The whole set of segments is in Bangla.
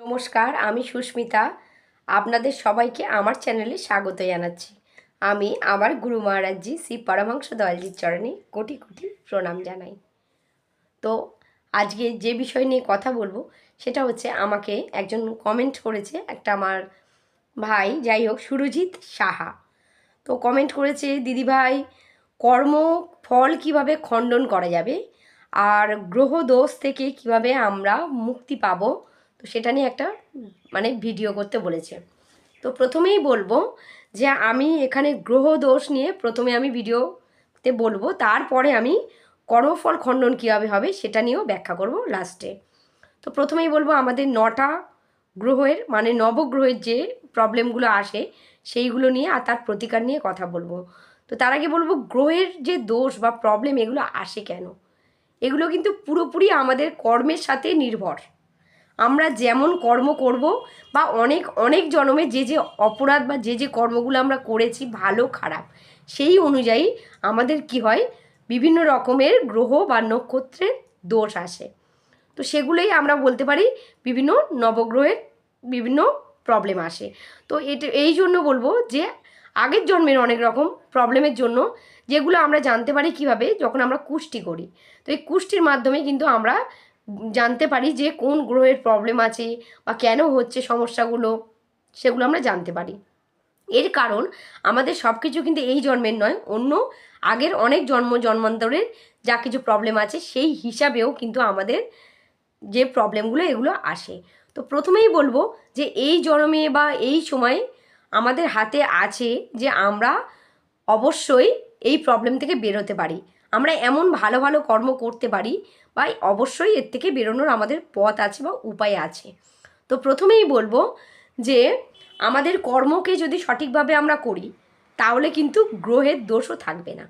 নমস্কার, আমি সুস্মিতা। আপনাদের সবাইকে আমার চ্যানেলে স্বাগত জানাচ্ছি। আমি আমার গুরু মহারাজজি শ্রী পরমাংশ দয়ালজির চরণে কোটি কোটি প্রণাম জানাই। তো আজকে যে বিষয় নিয়ে কথা বলব, সেটা হচ্ছে আমাকে একজন কমেন্ট করেছে একটা আমার ভাই, যাই হোক, সুরজিৎ সাহা। তো কমেন্ট করেছে দিদিভাই কর্ম, ফল কীভাবে খণ্ডন করা যাবে? আর গ্রহ দোষ থেকে কীভাবে আমরা মুক্তি পাবো? তো সেটা নিয়ে একটা মানে ভিডিও করতে বলেছে। তো প্রথমেই বলব যে আমি এখানে গ্রহ দোষ নিয়ে প্রথমে আমি ভিডিওতে বলব, তারপরে আমি কর্মফল খণ্ডন কীভাবে হবে সেটা নিয়েও ব্যাখ্যা করব লাস্টে তো প্রথমেই বলব আমাদের নটা গ্রহের মানে নবগ্রহের যে প্রবলেমগুলো আসে সেইগুলো নিয়ে আর তার প্রতিকার নিয়ে কথা বলব। তো তার আগে বলব গ্রহের যে দোষ বা প্রবলেম এগুলো আসে কেন? এগুলো কিন্তু পুরোপুরি আমাদের কর্মের সাথে নির্ভর। আমরা যেমন কর্ম করব বা অনেক অনেক জন্মে যে যে অপরাধ বা যে যে কর্মগুলো আমরা করেছি ভালো, খারাপ, সেই অনুযায়ী আমাদের কি হয়? বিভিন্ন রকমের গ্রহ বা নক্ষত্রের দোষ আসে। তো সেগুলোই আমরা বলতে পারি বিভিন্ন নবগ্রহের বিভিন্ন প্রবলেম আসে। তো এটা, এই জন্য বলব যে আগের জন্মের অনেক রকম প্রবলেমের জন্য যেগুলো আমরা জানতে পারি কীভাবে? যখন আমরা কুষ্টি করি। তো এই কুষ্টির মাধ্যমে কিন্তু আমরা জানতে পারি যে কোন গ্রহের প্রবলেম আছে বা কেন হচ্ছে সমস্যাগুলো, সেগুলো আমরা জানতে পারি। এর কারণ, আমাদের সব কিছু কিন্তু এই জন্মের নয়, অন্য আগের অনেক জন্ম জন্মান্তরের যা কিছু প্রবলেম আছে, সেই হিসাবেও কিন্তু আমাদের যে প্রবলেমগুলো এগুলো আসে। তো প্রথমেই বলব যে এই জন্মে বা এই সময় আমাদের হাতে আছে যে আমরা অবশ্যই এই প্রবলেম থেকে বেরোতে পারি। আমরা এমন ভালো ভালো কর্ম করতে পারি বা অবশ্যই এর থেকে বেরোনোর আমাদের পথ আছে বা উপায় আছে। তো প্রথমেই বলব যে আমাদের কর্মকে যদি সঠিকভাবে আমরা করি, তাহলে কিন্তু গ্রহের দোষও থাকবে না।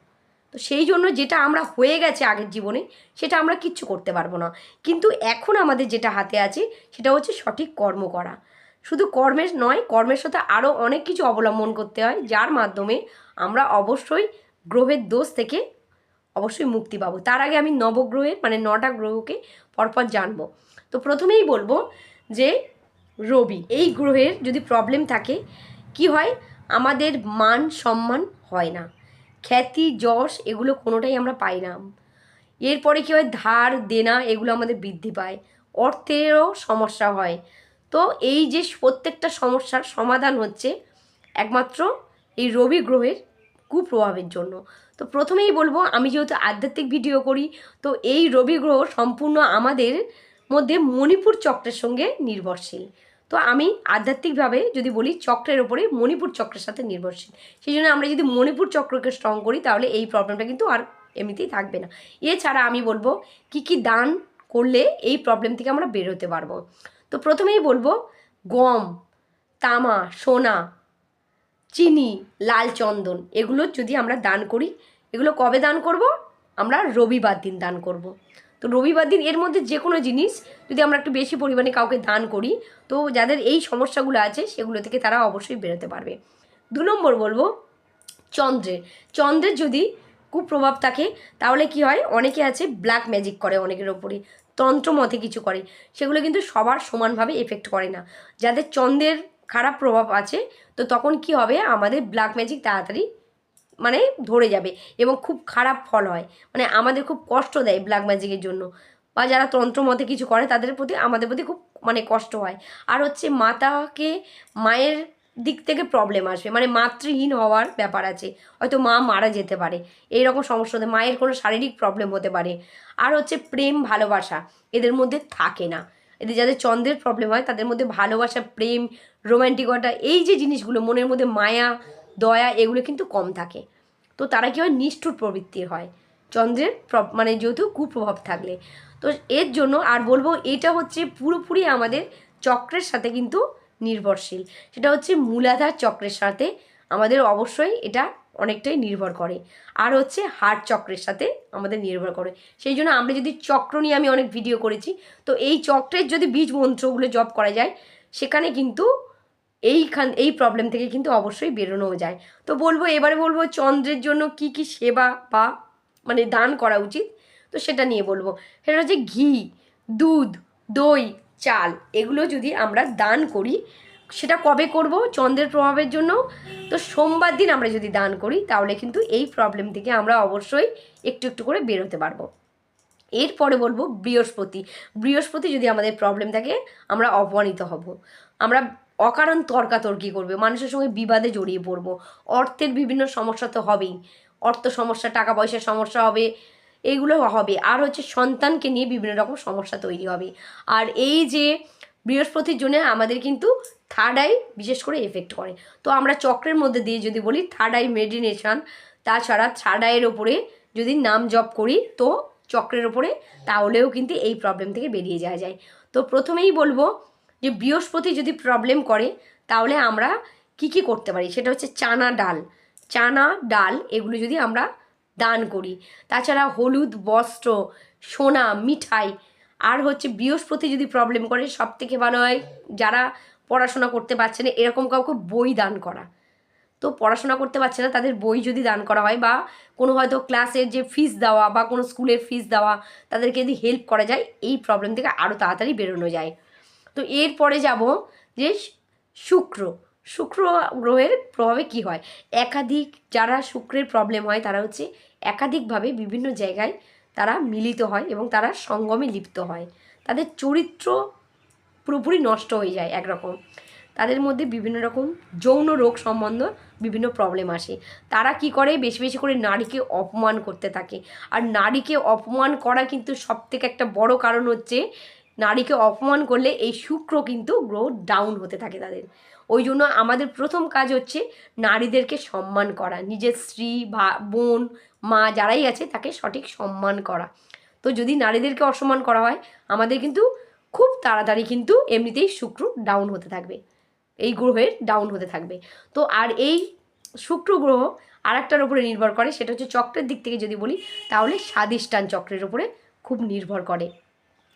তো সেই জন্য যেটা আমরা হয়ে গেছে আগের জীবনে, সেটা আমরা কিচ্ছু করতে পারব না। কিন্তু এখন আমাদের যেটা হাতে আছে, সেটা হচ্ছে সঠিক কর্ম করা। শুধু কর্মের নয়, কর্মের সাথে আরও অনেক কিছু অবলম্বন করতে হয়, যার মাধ্যমে আমরা অবশ্যই গ্রহের দোষ থেকে অবশ্যই মুক্তি পাবো। তার আগে আমি নবগ্রহের মানে নটা গ্রহকে পরপর জানব। তো প্রথমেই বলব যে রবি, এই গ্রহের যদি প্রবলেম থাকে, কি হয়? আমাদের মান সম্মান হয় না। খ্যাতি, যশ এগুলো কোনোটাই আমরা পাই না। এরপরে কী হয়? ধার, দেনা এগুলো আমাদের বৃদ্ধি পায়। অর্থেরও সমস্যা হয়। তো এই যে প্রত্যেকটা সমস্যার সমাধান হচ্ছে একমাত্র এই রবি গ্রহের কুপ্রভাবের জন্য। তো প্রথমেই বলব, আমি যেহেতু আধ্যাত্মিক ভিডিও করি, তো এই রবি গ্রহ সম্পূর্ণ আমাদের মধ্যে মণিপুর চক্রের সঙ্গে নির্ভরশীল। তো আমি আধ্যাত্মিকভাবে যদি বলি, চক্রের ওপরে মণিপুর চক্রের সাথে নির্ভরশীল। সেই জন্য আমরা যদি মণিপুর চক্রকে স্ট্রং করি, তাহলে এই প্রবলেমটা কিন্তু আর এমনিতেই থাকবে না। এছাড়া আমি বলব, কি কি দান করলে এই প্রবলেম থেকে আমরা বেরোতে পারব? তো প্রথমেই বলব, গম, তামা, সোনা চিনি, লাল চন্দন, এগুলো যদি আমরা দান করি, এগুলো কবে দান করব? আমরা রবিবার দিন দান করব। তো রবিবার দিন এর মধ্যে যে কোনো জিনিস যদি আমরা একটু বেশি পরিমাণে কাউকে দান করি, তো যাদের এই সমস্যাগুলো আছে, সেগুলো থেকে তারা অবশ্যই বেরোতে পারবে। দু নম্বর বলব, চন্দ্রের। চন্দ্রের যদি কুপ্রভাব থাকে, তাহলে কি হয়? অনেকে আছে ব্ল্যাক ম্যাজিক করে অনেকের ওপরে তন্ত্রমতে কিছু করে। সেগুলো কিন্তু সবার সমানভাবে এফেক্ট করে না। যাদের চন্দ্রের খারাপ প্রভাব আছে, তো তখন কি হবে? আমাদের ব্ল্যাক ম্যাজিক তাড়াতাড়ি মানে ধরে যাবে এবং খুব খারাপ ফল হয়। মানে আমাদের খুব কষ্ট দেয় ব্ল্যাক ম্যাজিকের জন্য। বা যারা তন্ত্রমতে কিছু করে, তাদের প্রতি, আমাদের প্রতি খুব মানে কষ্ট হয়। আর হচ্ছে মাতাকে, মায়ের দিক থেকে প্রবলেম আসবে। মানে মাতৃহীন হওয়ার ব্যাপার আছে। হয়তো মা মারা যেতে পারে। এই রকম সমস্যা হতে, মায়ের কোনো শারীরিক প্রবলেম হতে পারে। আর হচ্ছে প্রেম ভালোবাসা, এদের মধ্যে থাকে না। এদের যাদের চন্দ্রের প্রবলেম হয়, তাদের মধ্যে ভালোবাসা, প্রেম রোম্যান্টিকতা এই যে জিনিসগুলো, মনের মধ্যে মায়া, দয়া, এগুলো কিন্তু কম থাকে। তো তারা কী হয়? নিষ্ঠুর প্রবৃত্তির হয়। চন্দ্রের মানে যেহেতু কুপ্রভাব থাকলে। তো এর জন্য আর বলব, এটা হচ্ছে পুরোপুরি আমাদের চক্রের সাথে কিন্তু নির্ভরশীল। সেটা হচ্ছে মূলাধার চক্রের সাথে আমাদের অবশ্যই এটা অনেকটাই নির্ভর করে। আর হচ্ছে হার্ট চক্রের সাথে আমাদের নির্ভর করে। সেই জন্য আমরা যদি চক্র নিয়ে আমি অনেক ভিডিও করেছি, তো এই চক্রের যদি বীজ মন্ত্রগুলো জপ করা যায়, সেখানে কিন্তু এইখান, এই প্রবলেম থেকে কিন্তু অবশ্যই বেরোনোও যায়। তো বলব, এবারে বলব, চন্দ্রের জন্য কি কি সেবা বা মানে দান করা উচিত, তো সেটা নিয়ে বলব। সেটা হচ্ছে ঘি, দুধ, দই, চাল, এগুলো যদি আমরা দান করি সেটা কবে করব, চন্দ্রের প্রভাবের জন্য? তো সোমবার দিন আমরা যদি দান করি, তাহলে কিন্তু এই প্রবলেম থেকে আমরা অবশ্যই একটু একটু করে বেরোতে পারব। এরপরে বলব বৃহস্পতি। বৃহস্পতি যদি আমাদের প্রবলেম থাকে, আমরা অপমানিত হব। আমরা অকারণ তর্কাতর্কি করবে, মানুষের সঙ্গে বিবাদে জড়িয়ে পড়ব। অর্থের বিভিন্ন সমস্যা তো হবেই। অর্থ সমস্যা টাকা পয়সার সমস্যা হবে, এগুলো হবে। আর হচ্ছে সন্তানকে নিয়ে বিভিন্ন রকম সমস্যা তৈরি হবে। আর এই যে বৃহস্পতির জন্য আমাদের কিন্তু থার্ড আই বিশেষ করে এফেক্ট করে। তো আমরা চক্রের মধ্যে দিয়ে যদি বলি থার্ড আই মেডিনেশন তাছাড়া থার্ড আইয়ের ওপরে যদি নাম জপ করি, তো চক্রের ওপরে তাহলেও কিন্তু এই প্রবলেম থেকে বেরিয়ে যাওয়া যায়। তো প্রথমেই বলব যে বৃহস্পতি যদি প্রবলেম করে, তাহলে আমরা কি কি করতে পারি? সেটা হচ্ছে চানা ডাল। চানা ডাল এগুলো যদি আমরা দান করি। তাছাড়া হলুদ, বস্ত্র, সোনা, মিঠাই আর হচ্ছে বৃহস্পতি যদি প্রবলেম করে সব থেকে ভালো হয় যারা পড়াশোনা করতে পারছে না, এরকম কাউকে বই দান করা। তো পড়াশোনা করতে পারছে না, তাদের বই যদি দান করা হয় বা কোনো হয়তো ক্লাসের যে ফিস দেওয়া বা কোনো স্কুলের ফিস দেওয়া, তাদেরকে যদি হেল্প করা যায়, এই প্রবলেম থেকে আরও তাড়াতাড়ি বেরোনো যায়। তো এরপরে যাব যে শুক্র। শুক্র গ্রহের প্রভাবে কি হয়? একাধিক যারা শুক্রের প্রবলেম হয়, তারা হচ্ছে একাধিকভাবে বিভিন্ন জায়গায় তারা মিলিত হয় এবং তারা সঙ্গমে লিপ্ত হয়। তাদের চরিত্র পুরোপুরি নষ্ট হয়ে যায় একরকম। তাদের মধ্যে বিভিন্ন রকম যৌন রোগ সম্বন্ধ বিভিন্ন প্রবলেম আসে। তারা কি করে? বেশি বেশি করে নারীকে অপমান করতে থাকে। আর নারীকে অপমান করা কিন্তু সব থেকে একটা বড় কারণ হচ্ছে, নারীকে অপমান করলে এই শুক্র কিন্তু গ্রহ ডাউন হতে থাকে তাদের। ওই জন্য আমাদের প্রথম কাজ হচ্ছে নারীদেরকে সম্মান করা। নিজের স্ত্রী, ভা, বোন, মা যারাই আছে তাকে সঠিক সম্মান করা। তো যদি নারীদেরকে অসম্মান করা হয়, আমাদের কিন্তু খুব তাড়াতাড়ি কিন্তু এমনিতেই শুক্র ডাউন হতে থাকবে। এই গ্রহের ডাউন হতে থাকবে। তো আর এই শুক্র গ্রহ আর একটার উপরে নির্ভর করে, সেটা হচ্ছে চক্রের দিক থেকে যদি বলি, তাহলে স্বাদিষ্টান চক্রের উপরে খুব নির্ভর করে।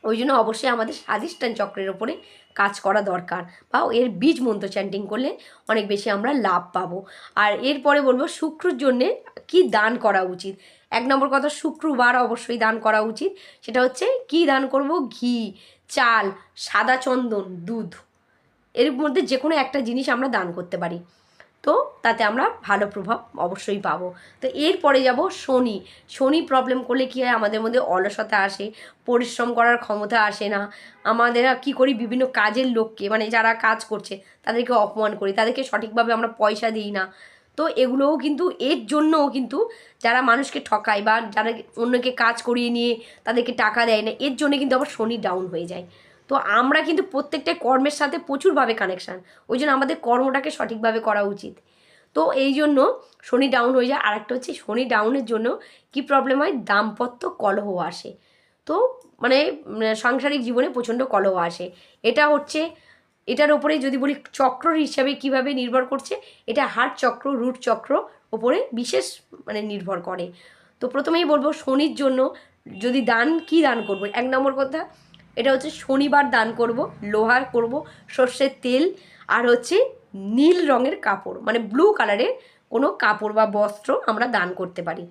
ওই জন্য অবশ্যই আমাদের স্বাদিষ্টান চক্রের ওপরে কাজ করা দরকার বা এর বীজ মন্ত্র চ্যান্টিং করলে অনেক বেশি আমরা লাভ পাবো। আর এরপরে বলব শুক্রর জন্যে কি দান করা উচিত? এক নম্বর কথা, শুক্রবার অবশ্যই দান করা উচিত। সেটা হচ্ছে কি দান করব? ঘি, চাল, সাদা চন্দন, দুধ। এর মধ্যে যে কোনো একটা জিনিস আমরা দান করতে পারি। তো তাতে আমরা ভালো প্রভাব অবশ্যই পাবো। তো এরপরে যাব শনি। শনি প্রবলেম করলে কী হয়? আমাদের মধ্যে অলসতা আসে, পরিশ্রম করার ক্ষমতা আসে না। আমাদের কি করি? বিভিন্ন কাজের লোককে মানে যারা কাজ করছে, তাদেরকে অপমান করি। তাদেরকে সঠিকভাবে আমরা পয়সা দিই না। তো এগুলোও কিন্তু, এর জন্যও কিন্তু যারা মানুষকে ঠকায় বা যারা অন্যকে কাজ করিয়ে নিয়ে তাদেরকে টাকা দেয় না, এর জন্য কিন্তু আবার শনি ডাউন হয়ে যায়। তো আমরা কিন্তু প্রত্যেকটা কর্মের সাথে প্রচুরভাবে কানেকশান ওই জন্য আমাদের কর্মটাকে সঠিকভাবে করা উচিত। তো এই জন্য শনি ডাউন হয়ে যায়। আরেকটা হচ্ছে শনি ডাউনের জন্য কি প্রবলেম হয়? দাম্পত্য কলহ আসে। তো মানে সাংসারিক জীবনে প্রচণ্ড কলহ আসে। এটা হচ্ছে, এটার ওপরে যদি বলি চক্র হিসাবে কীভাবে নির্ভর করছে, এটা হার্ট চক্র, রুট চক্র ওপরে বিশেষ মানে নির্ভর করে। তো প্রথমেই বলব শনির জন্য যদি দান, কি দান করব? এক নম্বর কথা এটা হচ্ছে শনিবার দান করব, লোহার করব, সর্ষের তেল আর হচ্ছে নীল রঙের কাপড় মানে ব্লু কালারের কোনো কাপড় বা বস্ত্র আমরা দান করতে পারি।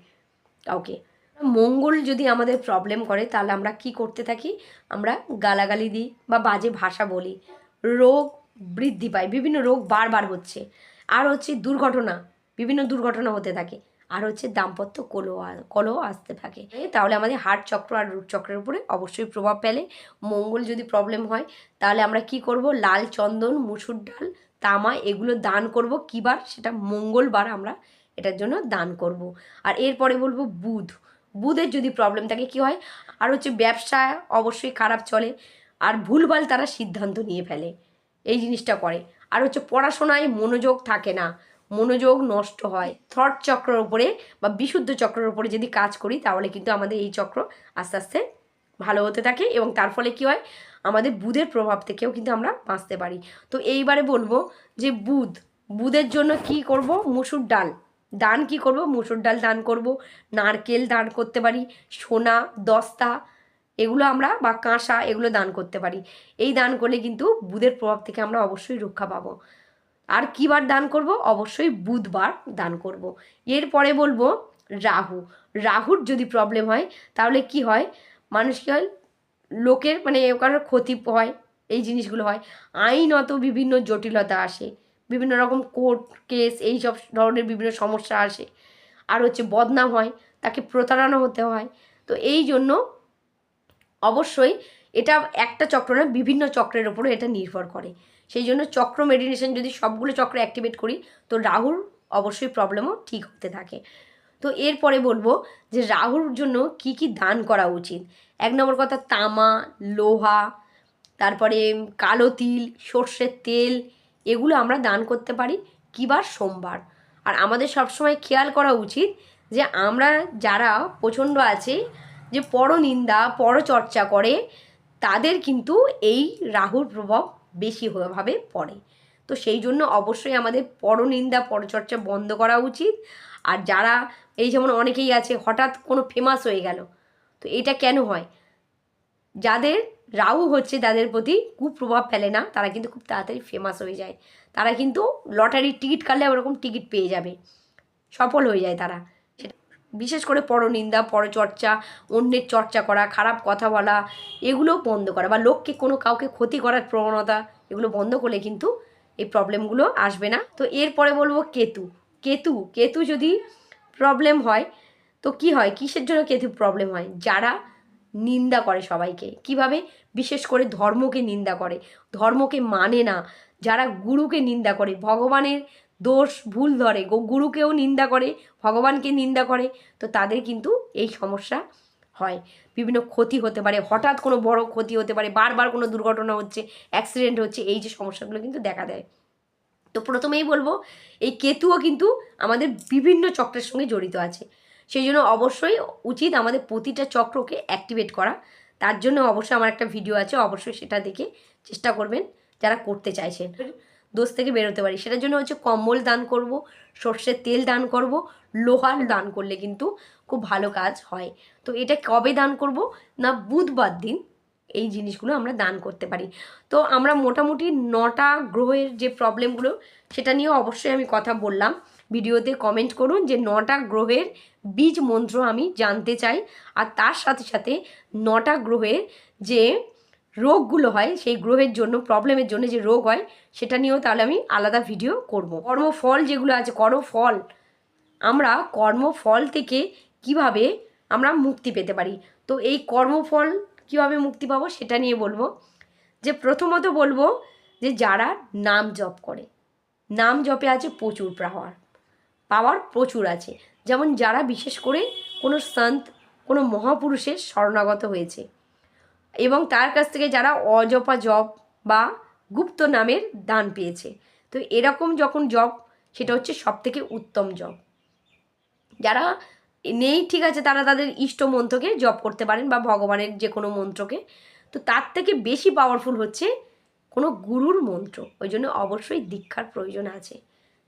কাউকে মঙ্গল যদি আমাদের প্রবলেম করে, তাহলে আমরা কি করতে থাকি? আমরা গালাগালি দিই বা বাজে ভাষা বলি। রোগ বৃদ্ধি পায়, বিভিন্ন রোগ বারবার হচ্ছে। আর হচ্ছে দুর্ঘটনা, বিভিন্ন দুর্ঘটনা হতে থাকে। আর হচ্ছে দাম্পত্য কলহ কলহ আসতে থাকে। তাহলে আমাদের হার্ট চক্র আর রুট চক্রের উপরে অবশ্যই প্রভাব ফেলে। মঙ্গল যদি প্রবলেম হয়, তাহলে আমরা কি করব? লাল চন্দন, মুসুর ডাল, তামা এগুলো দান করব। কিবার? সেটা মঙ্গলবার আমরা এটার জন্য দান করব। আর এরপরে বলব বুধ। বুধের যদি প্রবলেম থাকে, কি হয়? আর হচ্ছে ব্যবসা অবশ্যই খারাপ চলে। আর ভুলভাল তারা সিদ্ধান্ত নিয়ে ফেলে। এই জিনিসটা করে। আর হচ্ছে পড়াশোনায় মনোযোগ থাকে না। মনোযোগ নষ্ট হয়। থট চক্রের ওপরে বা বিশুদ্ধ চক্রের ওপরে যদি কাজ করি, তাহলে কিন্তু আমাদের এই চক্র আস্তে আস্তে ভালো হতে থাকে এবং তার ফলে কী হয়? আমাদের বুধের প্রভাব থেকেও কিন্তু আমরা বাঁচতে পারি। তো এইবারে বলব যে বুধ, বুধের জন্য কি করব? মুসুর ডাল। দান কি করব? মুসুর ডাল দান করব, নারকেল দান করতে পারি, সোনা, দস্তা এগুলো আমরা বা কাঁসা এগুলো দান করতে পারি। এই দান করলে কিন্তু বুধের প্রভাব থেকে আমরা অবশ্যই রক্ষা পাবো। আর কী বার দান করব? অবশ্যই বুধবার দান করব। এরপরে বলব রাহু। রাহুর যদি প্রবলেম হয়, তাহলে কি হয়? মানুষ কী হয়? লোকের মানে কারোর ক্ষতি হয়, এই জিনিসগুলো হয়। আইনত বিভিন্ন জটিলতা আসে। বিভিন্ন রকম কোর্ট কেস এই সব ধরনের বিভিন্ন সমস্যা আসে। আর হচ্ছে বদনাম হয়, তাকে প্রতারণা হতে হয়। তো এই জন্য অবশ্যই এটা একটা চক্র না, বিভিন্ন চক্রের ওপরে এটা নির্ভর করে। সেই জন্য চক্র মেডিটেশন যদি সবগুলো চক্র অ্যাক্টিভেট করি, তো রাহুর অবশ্যই প্রবলেমও ঠিক হতে থাকে। তো এরপরে বলব যে রাহুর জন্য কি কি দান করা উচিত? এক নম্বর কথা, তামা, লোহা, তারপরে কালো তিল, সর্ষের তেল, এগুলো আমরা দান করতে পারি কিবার সোমবার। আর আমাদের সবসময় খেয়াল করা উচিত যে আমরা যারা প্রচণ্ড আছে, যে পরনিন্দা, পরচর্চা করে, তাদের কিন্তু এই রাহুর প্রভাব বেশি ভাবে পড়ে। তো সেই জন্য অবশ্যই আমাদের পরনিন্দা পরচর্চা বন্ধ করা উচিত। আর যারা, এই যেমন অনেকেই আছে, হঠাৎ কোনো ফেমাস হয়ে গেল, তো এটা কেন হয়? যাদের রাউ হচ্ছে তাদের প্রতি কুপ্রভাব ফেলে না, তারা কিন্তু খুব তাড়াতাড়ি ফেমাস হয়ে যায়। তারা কিন্তু লটারির টিকিট কাটলে ওরকম টিকিট পেয়ে যাবে। সফল হয়ে যায় তারা। বিশেষ করে পরনিন্দা, পরচর্চা, অন্যের চর্চা করা, খারাপ কথা বলা, এগুলো বন্ধ করা বা লোককে কোনো কাউকে ক্ষতি করার প্রবণতা এগুলো বন্ধ করলে কিন্তু এই প্রবলেমগুলো আসবে না। তো এরপরে বলব কেতু। কেতু কেতু যদি প্রবলেম হয়, তো কি হয়? কিসের জন্য কেতু প্রবলেম হয়? যারা নিন্দা করে সবাইকে। কীভাবে? বিশেষ করে ধর্মকে নিন্দা করে। ধর্মকে মানে না। যারা গুরুকে নিন্দা করে, ভগবানের দোষ, ভুল ধরে। গুরুকেও নিন্দা করে, ভগবানকে নিন্দা করে। তো তাদের কিন্তু এই সমস্যা হয়। বিভিন্ন ক্ষতি হতে পারে, হঠাৎ কোনো বড় ক্ষতি হতে পারে, বারবার কোনো দুর্ঘটনা হচ্ছে অ্যাক্সিডেন্ট হচ্ছে, এই যে সমস্যাগুলো কিন্তু দেখা দেয়। তো প্রথমেই বলব, এই কেতুও কিন্তু আমাদের বিভিন্ন চক্রের সঙ্গে জড়িত আছে। সেই জন্য অবশ্যই উচিত আমাদের প্রতিটা চক্রকে অ্যাক্টিভেট করা। তার জন্য অবশ্যই আমার একটা ভিডিও আছে, অবশ্যই সেটা দেখে চেষ্টা করবেন যারা করতে চাইছেন। দোষ থেকে বেরোতে পারি। সেটার জন্য হচ্ছে কম্বল দান করব, সর্ষের তেল দান করব, লোহার দান করলে কিন্তু খুব ভালো কাজ হয়। তো এটা কবে দান করব? না, বুধবার দিন এই জিনিসগুলো আমরা দান করতে পারি। তো আমরা মোটামুটি নটা গ্রহের যে প্রবলেমগুলো, সেটা নিয়েও অবশ্যই আমি কথা বললাম। ভিডিওতে কমেন্ট করুন যে নটা গ্রহের বীজ মন্ত্র আমি জানতে চাই। আর তার সাথে সাথে নটা গ্রহের যে রোগগুলো হয়, সেই গ্রহের জন্য প্রবলেমের জন্য যে রোগ হয়, সেটা নিয়েও তাহলে আমি আলাদা ভিডিও করব। কর্মফল যেগুলো আছে, কর্মফল, আমরা কর্মফল থেকে কীভাবে আমরা মুক্তি পেতে পারি? তো এই কর্মফল কীভাবে মুক্তি পাবো সেটা নিয়ে বলব। যে প্রথমত বলব যে যারা নাম জপ করে, নাম জপে আছে প্রচুর পাওয়ার পাওয়ার প্রচুর আছে। যেমন যারা বিশেষ করে কোনো সন্ত, কোনো মহাপুরুষের শরণাগত হয়েছে এবং তার কাছ থেকে যারা অজপা জব বা গুপ্ত নামের দান পেয়েছে। তো এরকম যখন জব সেটা হচ্ছে সব থেকে উত্তম জব যারা নেই, ঠিক আছে, তারা তাদের ইষ্ট মন্ত্রকে জপ করতে পারেন বা ভগবানের যে কোনো মন্ত্রকে। তো তার থেকে বেশি পাওয়ারফুল হচ্ছে কোনো গুরুর মন্ত্র। ওই জন্য অবশ্যই দীক্ষার প্রয়োজন আছে।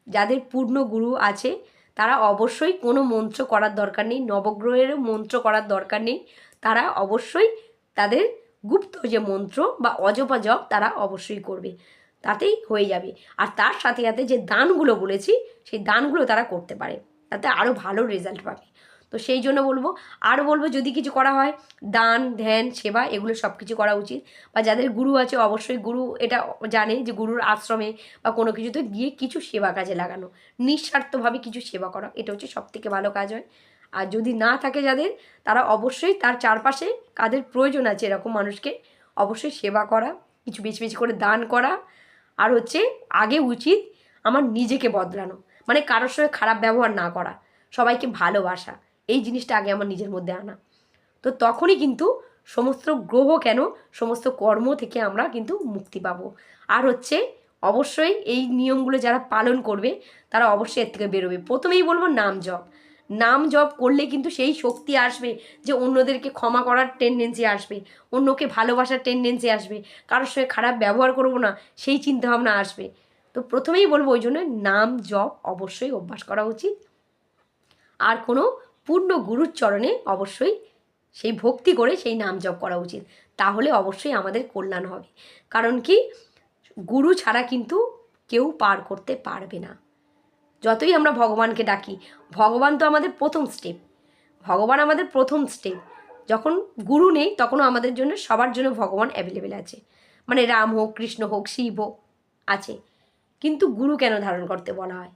যাদের পূর্ণ গুরু আছে, তারা অবশ্যই কোনো মন্ত্র করার দরকার নেই, নবগ্রহেরও মন্ত্র করার দরকার নেই। তারা অবশ্যই তাদের গুপ্ত যে মন্ত্র বা অজপা জপ তারা অবশ্যই করবে। তাতেই হয়ে যাবে। আর তার সাথে সাথে যে দানগুলো বলেছি, সেই দানগুলো তারা করতে পারে। তাতে আরও ভালো রেজাল্ট পাবে। তো সেই জন্য বলব, আর বলব যদি কিছু করা হয়, দান, ধ্যান, সেবা এগুলো সব কিছু করা উচিত। বা যাদের গুরু আছে, অবশ্যই গুরু এটা জানে যে গুরুর আশ্রমে বা কোনো কিছুতে গিয়ে কিছু সেবা কাজে লাগানো। নিঃস্বার্থভাবে কিছু সেবা করা, এটা হচ্ছে সব থেকে ভালো কাজ হয়। আর যদি না থাকে যাদের, তারা অবশ্যই তার চারপাশে কাদের প্রয়োজন আছে এরকম মানুষকে অবশ্যই সেবা করা কিছু বেশি বেশি করে দান করা। আর হচ্ছে আগে উচিত আমার নিজেকে বদলানো মানে কারোর সঙ্গে খারাপ ব্যবহার না করা, সবাইকে ভালোবাসা, এই জিনিসটা আগে আমার নিজের মধ্যে আনা। তো তখনই কিন্তু সমস্ত গ্রহ কেন, সমস্ত কর্ম থেকে আমরা কিন্তু মুক্তি পাবো। আর হচ্ছে অবশ্যই এই নিয়মগুলো যারা পালন করবে, তারা অবশ্যই এর থেকে বেরোবে। প্রথমেই বলব নাম জপ। নাম জপ করলে কিন্তু সেই শক্তি আসবে যে অন্যদেরকে ক্ষমা করার টেন্ডেন্সি আসবে, অন্যকে ভালোবাসার টেন্ডেন্সি আসবে, কারোর সঙ্গে খারাপ ব্যবহার করব না, সেই চিন্তাভাবনা আসবে। তো প্রথমেই বলব ওই জন্য নাম জপ অবশ্যই অভ্যাস করা উচিত। আর কোনো পূর্ণ গুরুর চরণে অবশ্যই সেই ভক্তি করে সেই নাম জপ করা উচিত। তাহলে অবশ্যই আমাদের কল্যাণ হবে। কারণ কি? গুরু ছাড়া কিন্তু কেউ পার করতে পারবে না। যতই আমরা ভগবানকে ডাকি, ভগবান তো আমাদের প্রথম স্টেপ ভগবান আমাদের প্রথম স্টেপ যখন গুরু নেই, তখনও আমাদের জন্য, সবার জন্য ভগবান অ্যাভেলেবেল আছে। মানে রাম হোক, কৃষ্ণ হোক, শিব হোক, আছে। কিন্তু গুরু কেন ধারণ করতে বলা হয়?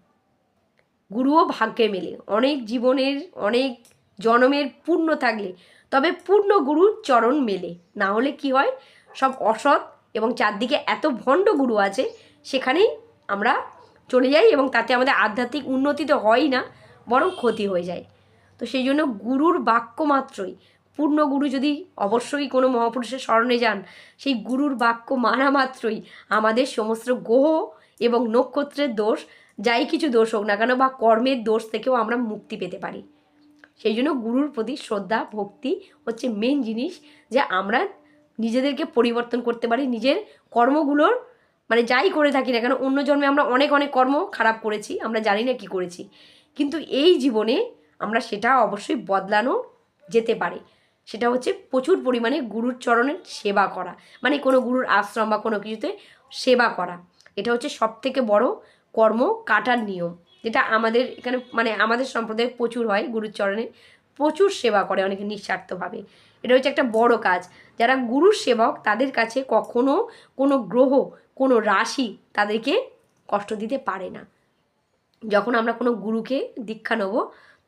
গুরুও ভাগ্যে মেলে। অনেক জীবনের, অনেক জনমের পূর্ণ থাকলে, তবে পূর্ণ গুরুর চরণ মেলে। না হলে কি হয়? সব অসৎ এবং চারদিকে এত ভণ্ড গুরু আছে, সেখানেই আমরা চলে যাই এবং তাতে আমাদের আধ্যাত্মিক উন্নতি তো হয়ই না, বরং ক্ষতি হয়ে যায়। তো সেই জন্য গুরুর বাক্য মাত্রই, পূর্ণ গুরু যদি অবশ্যই কোনো মহাপুরুষের স্মরণে যান, সেই গুরুর বাক্য মানা মাত্রই আমাদের সমস্ত গ্রহ এবং নক্ষত্রের দোষ, যাই কিছু দোষ হোক না কেন বা কর্মের দোষ থেকেও আমরা মুক্তি পেতে পারি। সেই জন্য গুরুর প্রতি শ্রদ্ধা, ভক্তি হচ্ছে মেন জিনিস, যে আমরা নিজেদেরকে পরিবর্তন করতে পারি, নিজের কর্মগুলোর মানে যাই করে থাকি না কেন, অন্য জন্মে আমরা অনেক অনেক কর্ম খারাপ করেছি, আমরা জানি না কি করেছি। কিন্তু এই জীবনে আমরা সেটা অবশ্যই বদলানো যেতে পারে। সেটা হচ্ছে প্রচুর পরিমাণে গুরুর চরণের সেবা করা। মানে কোনো গুরুর আশ্রম বা কোনো কিছুতে সেবা করা। এটা হচ্ছে সব থেকে বড় কর্ম কাটার নিয়ম। যেটা আমাদের এখানে মানে আমাদের সম্প্রদায়ে প্রচুর হয়, গুরুর চরণে প্রচুর সেবা করে অনেকে নিঃস্বার্থভাবে। এটা হচ্ছে একটা বড় কাজ। যারা গুরুর সেবক, তাদের কাছে কখনো কোনো গ্রহ কোনো রাশি তাদেরকে কষ্ট দিতে পারে না। যখন আমরা কোনো গুরুকে দীক্ষা নেব,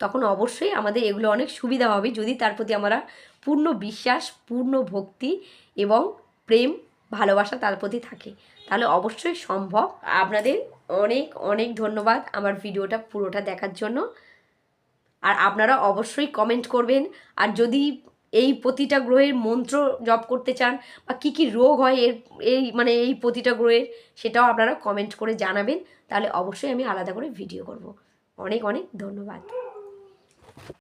তখন অবশ্যই আমাদের এগুলো অনেক সুবিধা হবে যদি তার প্রতি আমরা পূর্ণ বিশ্বাস, পূর্ণ ভক্তি এবং প্রেম, ভালোবাসা তার প্রতি থাকে। তাহলে অবশ্যই সম্ভব। আপনাদের অনেক অনেক ধন্যবাদ আমার ভিডিওটা পুরোটা দেখার জন্য। আর আপনারা অবশ্যই কমেন্ট করবেন। আর যদি এই প্রতিটা গ্রহের মন্ত্র জপ করতে চান বা কী কী রোগ হয় এর, এই মানে এই প্রতিটা গ্রহের সেটাও আপনারা কমেন্ট করে জানাবেন। তাহলে অবশ্যই আমি আলাদা করে ভিডিও করব। অনেক অনেক ধন্যবাদ।